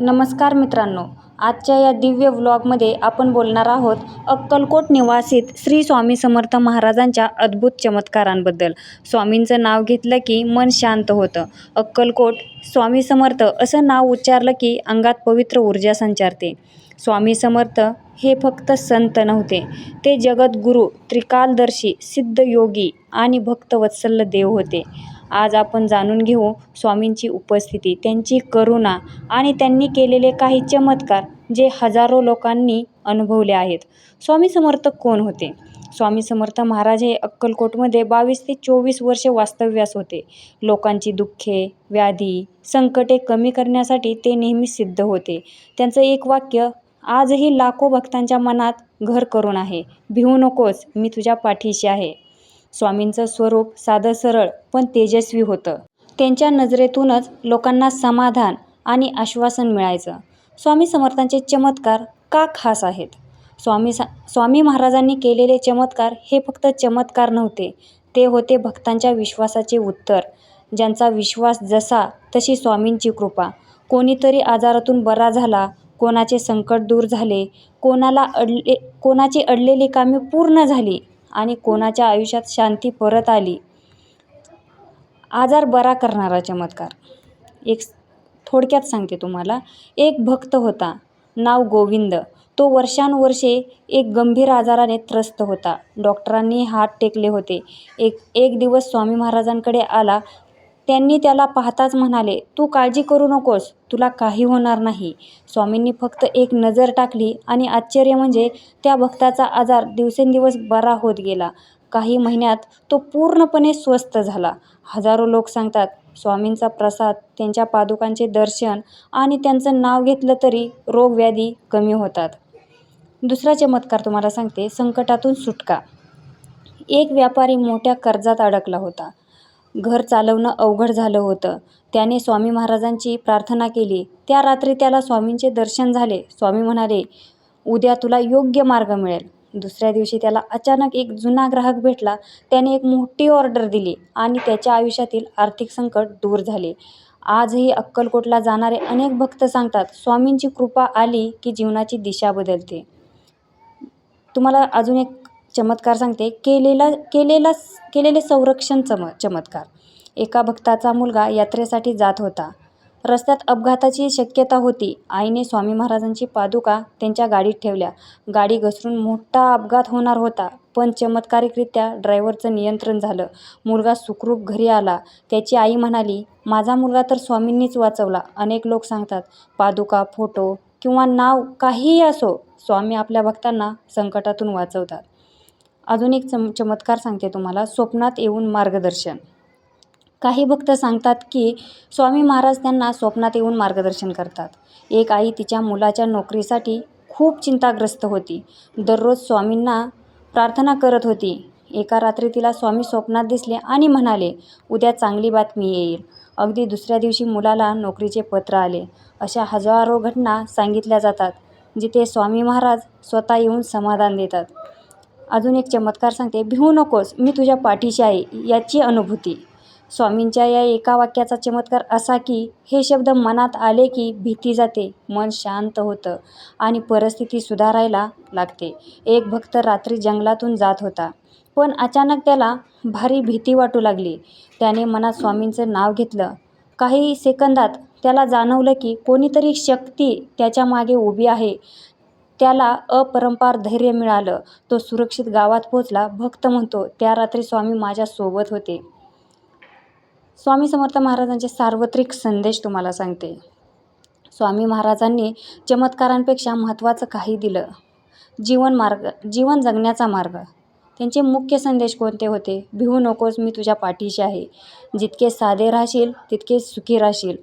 नमस्कार मित्रांनो आजच्या या दिव्य व्लॉगमध्ये आपण बोलणार आहोत अक्कलकोट निवासित श्री स्वामी समर्थ महाराजांच्या अद्भुत चमत्कारांबद्दल. स्वामींचं नाव घेतलं की मन शांत होतं. अक्कलकोट स्वामी समर्थ असं नाव उच्चारलं की अंगात पवित्र ऊर्जा संचारते. स्वामी समर्थ हे फक्त संत नव्हते ते जगद्गुरू त्रिकालदर्शी सिद्ध योगी आणि भक्तवत्सल देव होते. आज आपण जाणून घेऊ स्वामींची उपस्थिती त्यांची करुणा आणि त्यांनी केलेले काही चमत्कार जे हजारो लोकांनी अनुभवले आहेत. स्वामी समर्थ कोण होते? स्वामी समर्थ महाराज हे अक्कलकोटमध्ये बावीस ते चोवीस वर्षे वास्तव्यास होते. लोकांची दुःखे व्याधी संकटे कमी करण्यासाठी ते नेहमी सिद्ध होते. त्यांचं एक वाक्य आजही लाखो भक्तांच्या मनात घर करून आहे. भिवू नकोस मी तुझ्या पाठीशी आहे. स्वामींचं स्वरूप साधं सरळ पण तेजस्वी होतं. त्यांच्या नजरेतूनच लोकांना समाधान आणि आश्वासन मिळायचं. स्वामी समर्थांचे चमत्कार का खास आहेत? स्वामी सा स्वामी महाराजांनी केलेले चमत्कार हे फक्त चमत्कार नव्हते. ते होते भक्तांच्या विश्वासाचे उत्तर. ज्यांचा विश्वास जसा तशी स्वामींची कृपा. कोणीतरी आजारातून बरा झाला कोणाचे संकट दूर झाले कोणाला अडले कोणाची अडलेली कामे पूर्ण झाली आणि कोणाच्या आयुष्यात शांती परत आली आजार बरा करणारा चमत्कार. एक थोडक्यात सांगते तुम्हाला. एक भक्त होता नाव गोविंद. तो वर्षानुवर्षे एक गंभीर आजाराने त्रस्त होता. डॉक्टरांनी हात टेकले होते. एक एक दिवस स्वामी महाराजांकडे आला. त्यांनी त्याला पाहताच म्हणाले तू काळजी करू नकोस तुला काही होणार नाही. स्वामींनी फक्त एक नजर टाकली आणि आश्चर्य म्हणजे त्या भक्ताचा आजार दिवसेंदिवस बरा होत गेला. काही महिन्यात तो पूर्णपणे स्वस्थ झाला. हजारो लोक सांगतात स्वामींचा प्रसाद त्यांच्या पादुकांचे दर्शन आणि त्यांचं नाव घेतलं तरी रोगव्याधी कमी होतात. दुसरा चमत्कार तुम्हाला सांगते संकटातून सुटका. एक व्यापारी मोठ्या कर्जात अडकला होता. घर चालवणं अवघड झालं होतं. त्याने स्वामी महाराजांची प्रार्थना केली. त्या रात्री त्याला स्वामींचे दर्शन झाले. स्वामी म्हणाले उद्या तुला योग्य मार्ग मिळेल. दुसऱ्या दिवशी त्याला अचानक एक जुना ग्राहक भेटला. त्याने एक मोठी ऑर्डर दिली आणि त्याच्या आयुष्यातील आर्थिक संकट दूर झाले. आजही अक्कलकोटला जाणारे अनेक भक्त सांगतात स्वामींची कृपा आली की जीवनाची दिशा बदलते. तुम्हाला अजून एक चमत्कार सांगते. केलेला केलेला केलेले संरक्षण चम चमत्कार. एका भक्ताचा मुलगा यात्रेसाठी जात होता. रस्त्यात अपघाताची शक्यता होती. आईने स्वामी महाराजांची पादुका त्यांच्या गाडीत ठेवल्या. गाडी घसरून मोठा अपघात होणार होता. पण चमत्कारिकरित्या ड्रायव्हरचं नियंत्रण झालं. मुलगा सुखरूप घरी आला. त्याची आई म्हणाली माझा मुलगा तर स्वामींनीच वाचवला. अनेक लोक सांगतात पादुका फोटो किंवा नाव काहीही असो स्वामी आपल्या भक्तांना संकटातून वाचवतात. अजून एक चम चमत्कार सांगते तुम्हाला. स्वप्नात येऊन मार्गदर्शन. काही भक्त सांगतात की स्वामी महाराज त्यांना स्वप्नात येऊन मार्गदर्शन करतात. एक आई तिच्या मुलाच्या नोकरीसाठी खूप चिंताग्रस्त होती. दररोज स्वामींना प्रार्थना करत होती. एका रात्री तिला स्वामी स्वप्नात दिसले आणि म्हणाले उद्या चांगली बातमी येईल. अगदी दुसऱ्या दिवशी मुलाला नोकरीचे पत्र आले. अशा हजारो घटना सांगितल्या जातात जिथे स्वामी महाराज स्वतः येऊन समाधान देतात. अजून एक चमत्कार सांगते. भिवू नकोस मी तुझ्या पाठीशी आहे याची अनुभूती. स्वामींच्या या एका वाक्याचा चमत्कार असा की हे शब्द मनात आले की भीती जाते मन शांत होतं आणि परिस्थिती सुधारायला लागते. एक भक्त रात्री जंगलातून जात होता. पण अचानक त्याला भारी भीती वाटू लागली. त्याने मनात स्वामींचं नाव घेतलं. काही सेकंदात त्याला जाणवलं की कोणीतरी शक्ती त्याच्यामागे उभी आहे. त्याला अपरंपार धैर्य मिळालं. तो सुरक्षित गावात पोचला भक्त म्हणतो त्या रात्री स्वामी माझ्यासोबत होते. स्वामी समर्थ महाराजांचे सार्वत्रिक संदेश तुम्हाला सांगते. स्वामी महाराजांनी चमत्कारांपेक्षा महत्त्वाचं काही दिलं. जीवन मार्ग जीवन जगण्याचा मार्ग. त्यांचे मुख्य संदेश कोणते होते? भिवू नकोस मी तुझ्या पाठीशी आहे. जितके साधे राहशील तितके सुखी राहशील.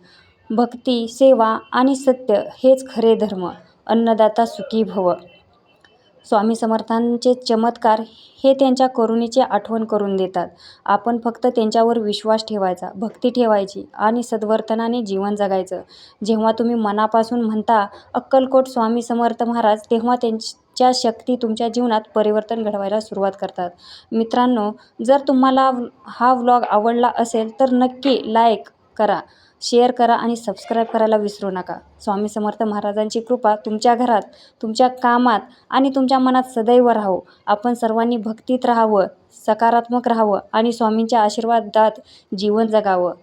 भक्ती सेवा आणि सत्य हेच खरे धर्म. अन्नदाता सुखी भव. स्वामी समर्थांचे चमत्कार हे त्यांच्या करुणेची आठवण करून देतात. आपण फक्त त्यांच्यावर विश्वास ठेवायचा भक्ती ठेवायची आणि सद्वर्तनाने जीवन जगायचं. जेव्हा तुम्ही मनापासून म्हणता अक्कलकोट स्वामी समर्थ महाराज तेव्हा त्यांच्या शक्ती तुमच्या जीवनात परिवर्तन घडवायला सुरुवात करतात. मित्रांनो जर तुम्हाला हा व्लॉग आवडला असेल तर नक्की लाईक करा. शेअर करा आणि सबस्क्राईब करायला विसरू नका. स्वामी समर्थ महाराजांची कृपा तुमच्या घरात तुमच्या कामात आणि तुमच्या मनात सदैव राहो. आपण सर्वांनी भक्तीत राहावं सकारात्मक राहावं आणि स्वामींच्या आशीर्वादात जीवन जगावं.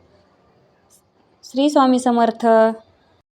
श्री स्वामी समर्थ.